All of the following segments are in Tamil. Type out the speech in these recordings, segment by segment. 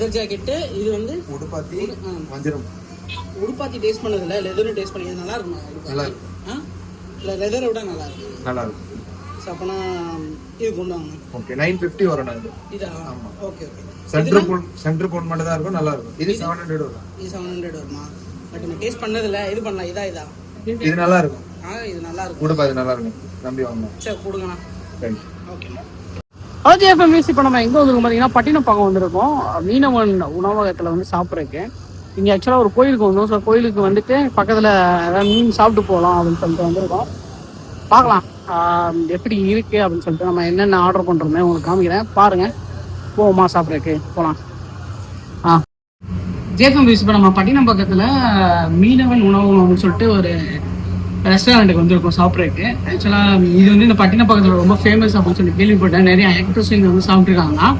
லெதர் ஜாக்கெட்டு இது வந்து உடுப்பாத்தி. வஞ்சிரம். உடுப்பாத்தி டேஸ்ட் பண்ணதில்ல லெதரும் டேஸ்ட் பண்ணி நல்லா இருக்குமா? நல்லா இருக்கு. ஆ? இல்லை லெதரை விட நல்லா இருக்கு. நல்லா இருக்கும் ஸோ அப்போனா இது கொண்டு வாங்க. ஓகே நைன் ஃபிஃப்டி வரும் நான் இது? இதா ஆமா. Okay okay centre phone centre phone மட்டும் தான் இருக்கும் நல்லா இருக்கும். இது செவன் ஹண்ட்ரட் வரும்? இது செவன் ஹண்ட்ரட் வருமா? பட் நான் டேஸ்ட் பண்ணதில்ல இது பண்ணலாம். இதா இதா? இது நல்லா இருக்கும். ஆ இது நல்லா இருக்கும். உடுப்பாத்தி நல்லா இருக்கும். நம்பி வாங்கலாம் சரி கொடுங்கண்ணா தேங்க்யூ ஓகேண்ணா ஓஜிஎஃப்எம் மியூசிக் இப்போ நம்ம எங்கே வந்துருக்கோம் பார்த்தீங்கன்னா பட்டினப்பாக்கம் வந்திருக்கோம். மீனவன் உணவகத்தில் வந்து சாப்பிட்றதுக்கு. இங்கே ஆக்சுவலாக ஒரு கோயிலுக்கு வந்தோம் ஸோ கோயிலுக்கு வந்துட்டு பக்கத்தில் ஏதாவது மீன் சாப்பிட்டு போகலாம் அப்படின்னு சொல்லிட்டு வந்திருக்கோம். பார்க்கலாம். எப்படி இருக்குது அப்படின்னு சொல்லிட்டு நம்ம என்னென்ன ஆர்டர் பண்ணுறோமே உங்களுக்கு காமிக்கிறேன். பாருங்கள் போவோமா சாப்பிட்றதுக்கு? போகலாம் ஆ. ஜேஃபம் மியூசிக் இப்போ நம்ம பட்டினப்பாக்கத்தில் மீனவன் உணவகம் அப்படின்னு சொல்லிட்டு ஒரு ரெஸ்டாரண்ட்டுக்கு வந்திருக்கோம் சாப்பிட்றதுக்கு. ஆக்சுவலாக இது வந்து இந்த பட்டினப்பாக்கத்தில் ரொம்ப ஃபேமஸ் அப்படின்னு சொல்லி கேள்விப்பட்டேன். நிறைய ஆக்டர்ஸ் இங்கே வந்து சாப்பிட்ருக்காங்க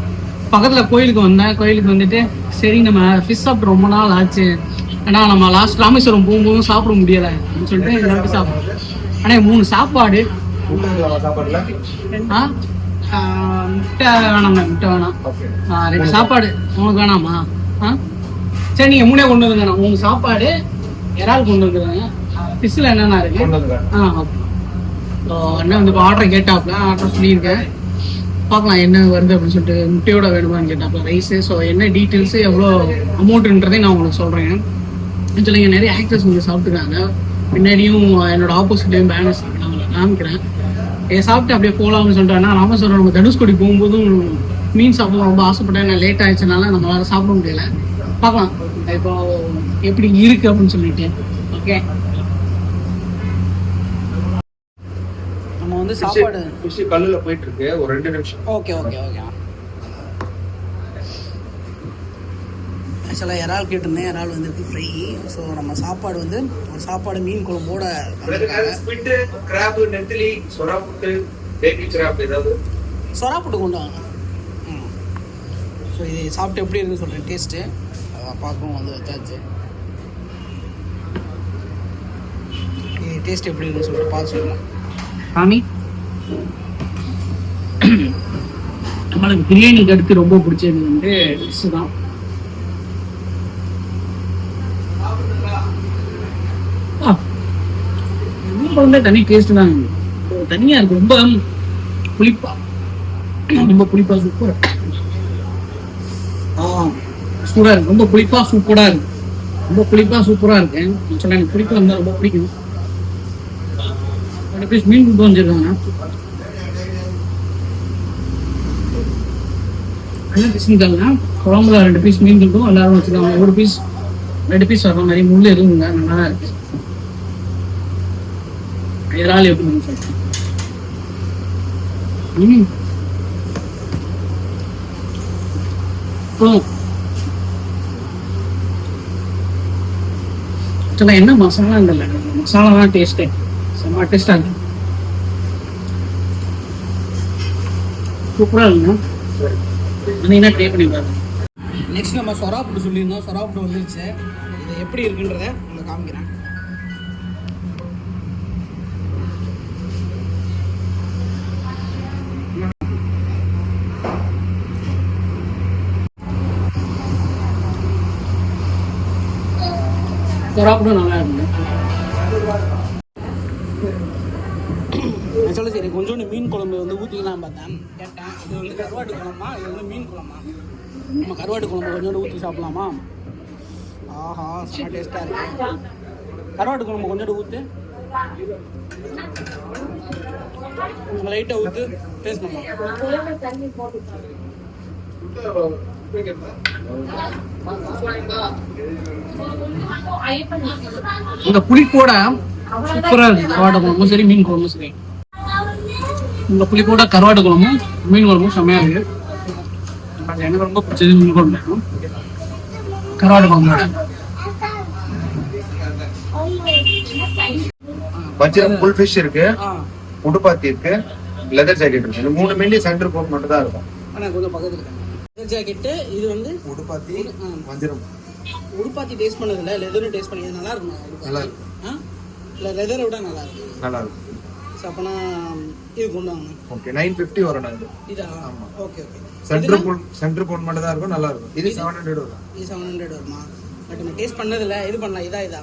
பக்கத்தில் கோயிலுக்கு வந்தேன் கோயிலுக்கு வந்துட்டு சரி நம்ம ஃபிஷ் சாப்பிட்டு ரொம்ப நாள் ஆச்சு. ஏன்னா நம்ம லாஸ்ட் ராமேஸ்வரம் போகும்போதும் சாப்பிட முடியலை அப்படின்னு சொல்லிட்டு வந்து சாப்பிடுறோம். ஆனால் மூணு சாப்பாடு. சாப்பாடுல ஆ? முட்டை வேணாம் முட்டை வேணாம். ஆ, ரெண்டு சாப்பாடு. உங்களுக்கு வேணாமா? ஆ? சரி நீங்கள் மூணே கொண்டு வந்துங்க மூணு சாப்பாடு இறால் கொண்டு வந்துருங்க? ஃபிஷ்ஷில் என்னென்ன இருக்கு? ஆ ஓகே ஸோ அண்ணன் வந்து இப்போ ஆர்டர் கேட்டாப்ல ஆர்டர் சொல்லியிருக்கேன். பார்க்கலாம் என்ன வருது அப்படின்னு சொல்லிட்டு முட்டையோட வேணுமான்னு கேட்டாப்ல ரைஸு ஸோ என்ன டீட்டெயில்ஸு எவ்வளோ அமௌண்ட்டுன்றதையும் நான் உங்களுக்கு சொல்கிறேன் ஆக்சுவலி இங்கே நிறைய ஆக்டர்ஸ் இங்கே சாப்பிட்டுருக்காங்க பின்னாடியும் என்னோட ஆப்போசிட்லையும் பேனர்ஸ் நான் உங்களுக்கு காமிக்கிறேன். இதை சாப்பிட்டு அப்படியே போகலாம்னு சொல்லிட்டு ஆனால் ராமேஸ்வரம் நம்ம தனுஷ்கோடி போகும்போதும் மீன் சாப்பிட ரொம்ப ஆசைப்பட்டேன். நான் லேட் ஆயிடுச்சனால நம்மளால சாப்பிட முடியல. பார்க்கலாம். இப்போ எப்படி இருக்கு அப்படின்னு சொல்லிட்டு. ஓகே நம்ம வந்து சாப்பாடு ஃபிஷ் கல்லுல போயிட்டு இருக்கு ஒரு ரெண்டு நிமிஷம். Okay okay okay. ஆக்சுவலாக இறால் கேட்டிருந்தேன். இறால் வந்துருக்கு ஃப்ரை ஸோ நம்ம சாப்பாடு வந்து ஒரு சாப்பாடு மீன் குழம்போட வந்திருக்காங்க ஸ்பிட் கிராப் நெத்திலி சொரா புட்டு பேபி கிராப் ஏதாவது? சொரா போட்டு கொண்டு வாங்க. ஸோ இது சாப்பிட்டு எப்படி இருக்குன்னு சொல்கிறேன் டேஸ்ட்டு பார்க்கவும் வந்து வச்சாச்சு. டேஸ்ட் எப்படி இருக்குன்னு சொல்லிட்டு பார்த்து சொல்லலாம் சாமி. நம்மளுக்கு பிரியாணிக்கு அடுத்து ரொம்ப பிடிச்சது வந்து டிஷ் தான் ஆ, தனி டேஸ்ட் தான். தனியா இருக்கு. ரொம்ப புளிப்பா. ரொம்ப புளிப்பா சூப்பர் சூடா இருக்கு. ரொம்ப புளிப்பா சூப்பரா இருக்கு. ரொம்ப புளிப்பா சூப்பரா இருக்கு. எனக்கு புளிப்பா இருந்தா ரொம்ப பிடிக்கும். ரெண்டு பீஸ் மீன் கொண்டு வச்சிருக்காங்க என்ன பீஸ்ன்னு குழம்புல ரெண்டு பீஸ் மீன் கொண்டும் எல்லாரும் வச்சுருக்காங்க ஒரு பீஸ் ரெண்டு பீஸ் வரும் மாதிரி முள் இருக்குங்க நல்லா தான் இருக்கு இறால் எப்படி சொல்றேன் ஆக்சுவலாக என்ன மசாலா இல்லை? மசாலா தான் டேஸ்ட்டு செம்ம டேஸ்டாக இருக்கு. சூப்பராக இருக்குங்க வந்தீங்கன்னா ட்ரை பண்ணி பாருங்க நெக்ஸ்ட் நம்ம சொராப்புட்டு சொல்லியிருந்தோம். சொராப்புட்டு வந்துருச்சு. இது எப்படி இருக்குன்றத உங்களுக்கு காமிக்கிறேன். சொராப்புட்டும் நல்லா இருக்குங்க சரி கொஞ்சோண்டு மீன் குழம்பு வந்து ஊற்றிக்கலாம் பார்த்தேன். கேட்டேன் இது வந்து கருவாட்டு குழம்பா? இது வந்து மீன் குழம்பா? நம்ம கருவாட்டு குழம்பு கொஞ்சோண்டு ஊற்றி சாப்பிடலாமா? ஆஹா செம்ம டேஸ்ட்டாக இருக்கு. கருவாட்டு குழம்பு கொஞ்சோண்டு ஊற்று லைட்டாக ஊற்று டேஸ்ட் பண்ணலாம் இந்த புளிப்போட சூப்பராக இருக்கு கருவாட்டு குழம்பும் சரி மீன் குழம்பும் சரி. இந்த புளிப்போட கருவாட்டு குழம்பும் மீன் குழம்பும் செம்மையாக இருக்கு. அது எனக்கு ரொம்ப பிடிச்சது மீன் குழம்பு. கருவாட்டு குழம்போட வஞ்சிரம் ஃபுல் ஃபிஷ் இருக்கு. ஆ. உடுப்பாத்தி இருக்கு. லெதர் ஜாக்கெட் இருக்கு. இந்த மூணு மெயின்லி சென்டர் போன் மட்டும் தான் இருக்கும். ஆனால் கொஞ்சம் பக்கத்தில் ஜாக்கெட்டு இது வந்து உடுப்பாத்தி. வஞ்சிரம் உடுப்பாத்தி டேஸ்ட் பண்ணதில்ல. லெதரும் டேஸ்ட் பண்ணி இது நல்லா இருக்குமா? நல்லா இருக்கு. ஆ? இல்லை லெதரை விட நல்லா இருக்கு. நல்லா இருக்கும் ஸோ அப்போனா இது கொண்டு வாங்க. ஓகே நைன் ஃபிஃப்டி வரும் நான் இது? இதா ஆமா. Okay okay centre phone centre phone மட்டும் தான் இருக்கும் நல்லா இருக்கும். இது செவன் ஹண்ட்ரட் வரும். இது செவன் ஹண்ட்ரட் வருமா? பட் நான் டேஸ்ட் பண்ணதில்ல. இது பண்ணலாம். இதா இதா?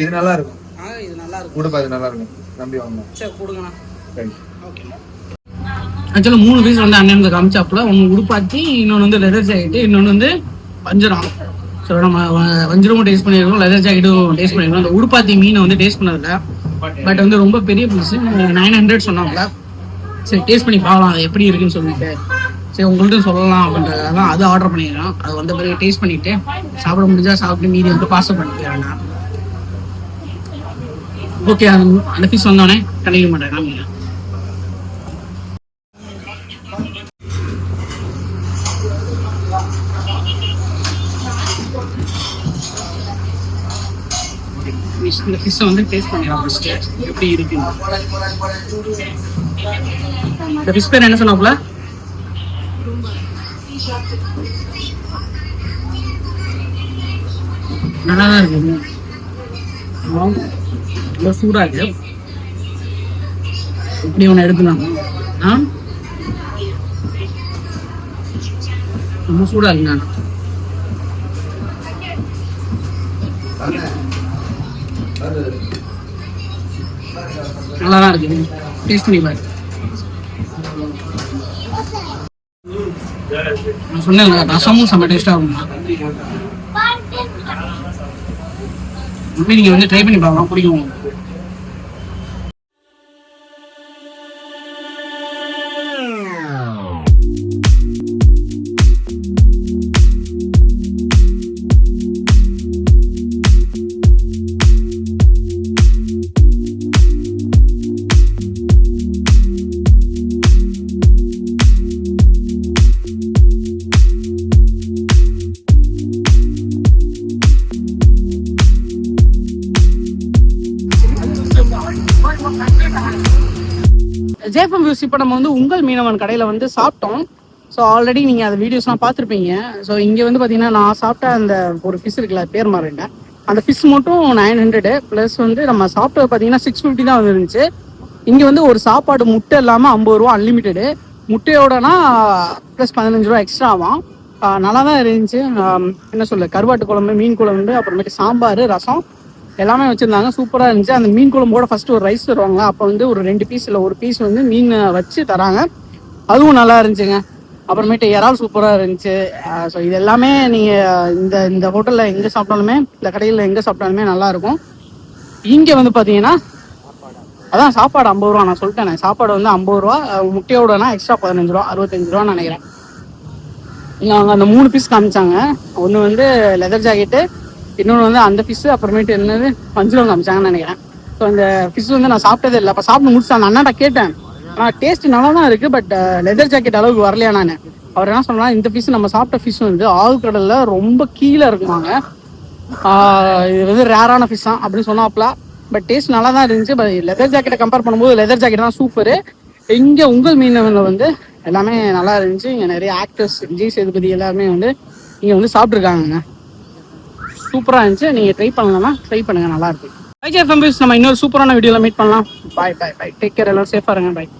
இது நல்லா இருக்கும். ஆ இது நல்லா இருக்கும். கூட பாது நல்லா இருக்கும். நம்பி வாங்கலாம் சரி கொடுங்கண்ணா சரி ஓகே ஆக்சுவலாக மூணு பீஸ் வந்து அண்ணன் வந்து காமிச்சாப்புல. ஒன்று உடுப்பாத்தி இன்னொன்று வந்து லெதர் ஜாக்கெட்டு இன்னொன்று வந்து வஞ்சரம். ஸோ நம்ம வஞ்சரமும் டேஸ்ட் பண்ணியிருக்கோம் லெதர் ஜாக்கெட்டும் டேஸ்ட் பண்ணியிருக்கோம். அந்த உடுப்பாத்தி மீனை வந்து டேஸ்ட் பண்ணதில்ல. பட் uh, வந்து ரொம்ப பெரிய பீஸ் நைன் ஹண்ட்ரட் சொன்னாங்களா சரி டேஸ்ட் பண்ணி பார்க்கலாம். அது எப்படி இருக்குன்னு சொல்லிட்டு. சரி உங்கள்கிட்ட சொல்லலாம் அப்படின்றதுக்காக அது ஆர்டர் பண்ணிடுறோம் அது வந்த பிறகு டேஸ்ட் பண்ணிவிட்டு சாப்பிட முடிஞ்சால் சாப்பிட்டு மீதி வந்து பார்சல் பண்ணிக்கிறேன் நான் ஓகே அந்த அந்த ஃபீஸ் வந்தோடனே கண்டினியூ பண்ணுறேன் இந்த ஃபிஷ்ஷை வந்து டேஸ்ட் பண்ணிடலாம் ஃபஸ்ட்டு எப்படி இருக்கு இந்த ஃபிஷ் பேர் என்ன சொன்னாப்புல? நல்லா தான் இருக்கு ரொம்ப சூடாக இருக்கு. இப்படி ஒன்று எடுக்கலாம் ஆ? ரொம்ப சூடாக இருக்கு நான் நல்லா தான் இருக்கு டேஸ்ட் பண்ணி பாரு. நான் சொன்னேன் ரசமும் செம்ம டேஸ்டாக இருக்கும் இப்படி நீங்கள் வந்து ட்ரை பண்ணி பார்க்கலாம். பிடிக்கும் உங்களுக்கு. ஜேஃபம் வியூஸ் இப்போ நம்ம வந்து உங்கள் மீனவன் கடையில் வந்து சாப்பிட்டோம். ஸோ ஆல்ரெடி நீங்கள் அந்த வீடியோஸ்லாம் பார்த்துருப்பீங்க. ஸோ இங்கே வந்து பார்த்தீங்கன்னா நான் சாப்பிட்ட அந்த ஒரு ஃபிஷ் இருக்குல்ல பேர் மாறிங்க அந்த ஃபிஷ் மட்டும் நைன் ஹண்ட்ரடு ப்ளஸ் வந்து நம்ம சாப்பிட்டது பார்த்தீங்கன்னா சிக்ஸ் ஃபிஃப்டி தான் வந்துருந்துச்சு இங்கே வந்து ஒரு சாப்பாடு முட்டை இல்லாமல் ஐம்பது ரூபா அன்லிமிட்டெடு முட்டையோடனா ப்ளஸ் பதினஞ்சு ரூபா எக்ஸ்ட்ரா ஆகும் நல்லா தான் இருந்துச்சு. என்ன சொல்ல கருவாட்டு குழம்பு மீன் குழம்பு அப்புறமேட்டு சாம்பார் ரசம். எல்லாமே வச்சுருந்தாங்க. சூப்பராக இருந்துச்சு. அந்த மீன் குழம்போட ஃபஸ்ட்டு ஒரு ரைஸ் தருவாங்க அப்போ வந்து ஒரு ரெண்டு பீஸ் இல்லை ஒரு பீஸ் வந்து மீன் வச்சு தராங்க. அதுவும் நல்லா இருந்துச்சுங்க. அப்புறமேட்டு இறால் சூப்பராக இருந்துச்சு. ஸோ இது எல்லாமே நீங்கள் இந்த இந்த ஹோட்டலில் எங்கே சாப்பிட்டாலுமே இந்த கடையில் எங்கே சாப்பிட்டாலுமே நல்லாயிருக்கும் இங்கே வந்து பார்த்தீங்கன்னா அதான் சாப்பாடு ஐம்பது ரூபா. நான் சொல்லிட்டேன் சாப்பாடு வந்து ஐம்பது ரூபா. முட்டையோடனா எக்ஸ்ட்ரா பதினஞ்சு ரூபா அறுபத்தஞ்சு ரூபான்னு நினைக்கிறேன். இங்கே அவங்க அந்த மூணு பீஸ் காமிச்சாங்க. ஒன்று வந்து லெதர் ஜாக்கெட்டு இன்னொன்று வந்து அந்த ஃபிஷ்ஷு அப்புறமேட்டு என்னது பஞ்சிலம் காமிச்சாங்கன்னு நினைக்கிறேன். ஸோ அந்த ஃபிஷ் வந்து நான் சாப்பிட்டதே இல்லை. அப்போ சாப்பிட்டு முடிச்சு அந்த அண்ணாட்ட கேட்டேன். ஆனால் டேஸ்ட் நல்லா தான் இருக்குது பட் லெதர் ஜாக்கெட் அளவுக்கு வரலையா நான். அவர் என்ன சொன்னா இந்த ஃபிஷ் நம்ம சாப்பிட்ட ஃபிஷ் வந்து ஆழ்கடலில் ரொம்ப கீழே இருக்குவாங்க இது வந்து ரேரான ஃபிஷ் தான் அப்படின்னு சொன்னாப்ல. பட் டேஸ்ட் நல்லா தான் இருந்துச்சு பட் லெதர் ஜாக்கெட்டை கம்பேர் பண்ணும்போது லெதர் ஜாக்கெட் தான் சூப்பரு இங்கே உங்கள் மீனவனில் வந்து எல்லாமே நல்லா இருந்துச்சு. இங்கே நிறைய ஆக்டர்ஸ் விஜய் சேதுபதி எல்லாருமே வந்து இங்கே வந்து சாப்பிட்ருக்காங்கங்க சூப்பராக இருந்துச்சு. நீங்கள் ட்ரை பண்ணலாமா ட்ரை பண்ணுங்கள் நல்லா இருக்கு. ஃபம்பிஸ் நம்ம இன்னொரு சூப்பரான வீடியோவில் மீட் பண்ணலாம். பாய் பாய் பாய் டேக் கேர் எல்லாம் சேஃபாக இருங்க. பாய்